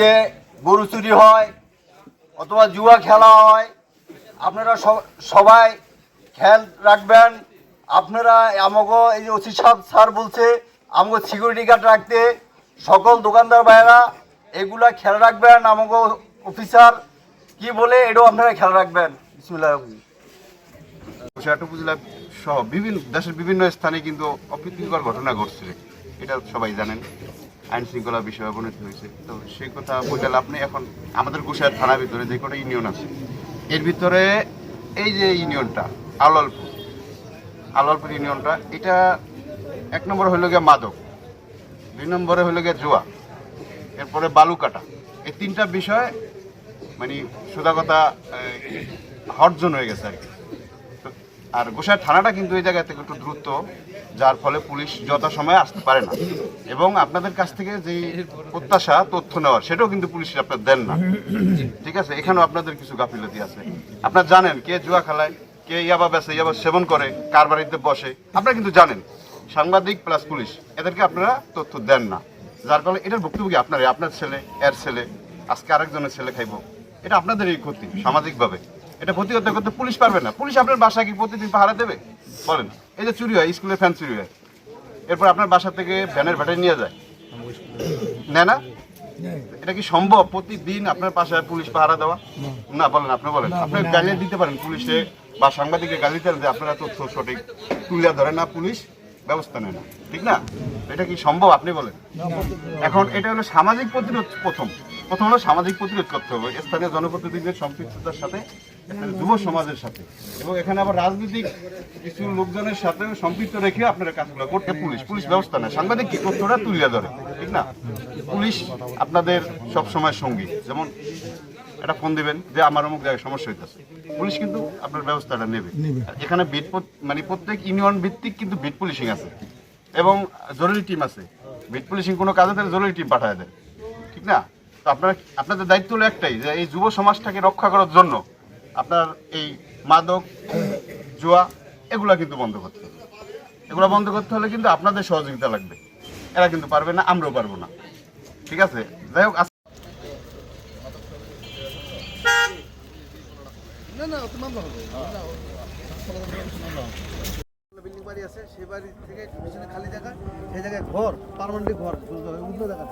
যে গরু চুরি হয় অথবা জুয়া খেলা হয়, আপনারা সবাই খেয়াল রাখবেন। আপনারা আমাকে এই যে ওসি সাহেব স্যার বলছে আমাকে সিকিউরিটি গার্ড রাখতে, সকল দোকানদার ভাইয়েরা এগুলা খেয়াল রাখবেন আমাকে অফিসার কি বলে এটাও আপনারা খেয়াল রাখবেন। বিসমুল্লাহ সহ বিভিন্ন দেশের বিভিন্ন স্থানে কিন্তু অপ্রীতিকর ঘটনা ঘটছে। এটা সবাই জানেন। আইন শৃঙ্খলা বিষয়ে অবনতি হয়েছে। তো সেই কথা বলতে আপনি এখন আমাদের কুশিয়ার থানার ভিতরে যে কটা ইউনিয়ন আছে, এর ভিতরে এই যে ইউনিয়নটা, আলালপুর আলালপুর ইউনিয়নটা, এটা এক নম্বর হইল গিয়ে মাদক, দুই নম্বরে হইল গিয়ে জুয়া, এরপরে বালুকাটা, এই তিনটা বিষয় মানে সোজা কথা হরজন হয়ে গেছে আর কি। আর গোসাই থানাটা কিন্তু এই জায়গা থেকে একটু দ্রুত, যার ফলে পুলিশ যথাসময়ে আসতে পারে না। এবং আপনাদের কাছ থেকে যে প্রত্যাশা, তথ্য নেওয়ার, সেটাও কিন্তু পুলিশ আপনার দেন না। ঠিক আছে? এখানেও আপনাদের কিছু গাফিলতি আছে। আপনারা জানেন কে জুয়া খেলায়, কে ইয়াবা বেসে ইয়াবা সেবন করে, কার বাড়িতে বসে, আপনারা কিন্তু জানেন। সাংবাদিক প্লাস পুলিশ, এদেরকে আপনারা তথ্য দেন না। যার ফলে এটার ভুক্তভোগী আপনার আপনার ছেলে, এর ছেলে, আজকে আরেকজনের ছেলে খাইবো। এটা আপনাদেরই ক্ষতি, সামাজিকভাবে। এটা প্রতিহত করতে পুলিশ পারবে না। পুলিশ আপনার বাসায় কি প্রতিদিন পাহারা দেবে? বলেন। এই যে চুরি হয় স্কুলে ফ্যান চুরি হয়। এরপর আপনার বাসা থেকে ভ্যানের ভ্যাটে নিয়ে যায়। নেয় না? এটা কি সম্ভব? প্রতিদিন আপনার বাসায় পুলিশ পাহারা দেওয়া? না বলেন আপনি বলেন। আপনি গালি দিতে পারেন পুলিশে বা সাংবাদিককে গালি দেন যে আপনারা তথ্য সঠিক তুলে ধরে না পুলিশ ব্যবস্থা নেয় না। ঠিক না? এটা কি সম্ভব? আপনি বলেন। এখন এটা হলো সামাজিক প্রতিরোধ প্রথম। প্রথম হলো সামাজিক প্রতিরোধ করতে হবে। স্থানীয় জনপ্রতিনিধিদের সম্পৃক্ততার সাথে যুব সমাজের সাথে। এবং এখানে আবার রাজনৈতিক কিছু লোকজনের সাথে সম্পৃক্ত রেখে আপনারা কাজগুলো করতে পুলিশ পুলিশ ব্যবস্থা নেয়। সাংবাদিক কি তথ্যটা তুলে ধরে ঠিক না? পুলিশ আপনাদের সব সময় সঙ্গী। যেমন একটা ফোন দেবেন যে আমার অমুক জায়গায় সমস্যা হইতেছে। পুলিশ কিন্তু আপনার ব্যবস্থাটা নেবে। এখানে বিট মানে প্রত্যেক ইউনিয়ন ভিত্তিক কিন্তু বিট পুলিশিং আছে। এবং জরুরি টিম আছে। বিট পুলিশিং কোনো কাজে তাহলে জরুরি টিম পাঠায় দেয়। ঠিক না? তো আপনার আপনাদের দায়িত্ব হলো একটাই যে এই যুব সমাজটাকে রক্ষা করার জন্য আপনার এই মাদক জুয়া এগুলা কিন্তু বন্ধ করতে হবে। এগুলো বন্ধ করতে হলে কিন্তু আপনাদের সহযোগিতা লাগবে। এরা কিন্তু পারবে না আমরাও পারব না। ঠিক আছে? যাই হোক বিল্ডিং বাড়ি আছে সেই বাড়ি থেকে খালি জায়গা সেই জায়গায় ঘর পার্মানেন্টলি ঘর উঠবে জায়গা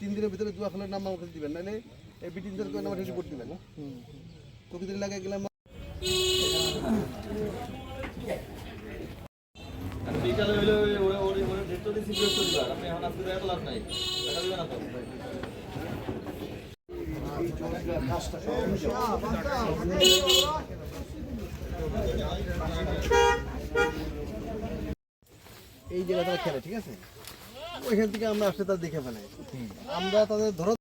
তিন দিনের ভিতরে জুয়া খেলার নাম আমাকে দিবেন নাহলে এই বিটিনদের নাম রিপোর্ট দিবেন প্রকৃতির লাগে গেলাম বিকালে হইলে ওরে ওরে ওরে ডেট তো দিছি বৃহস্পতিবার আপনি এখন আজকে দেখা লাভ নাই টাকা দিবেন না তো এই জায়গাটা খেলে, ঠিক আছে? ওইখান থেকে আমরা আসলে তার দেখে ফেলে আমরা তাদের ধরো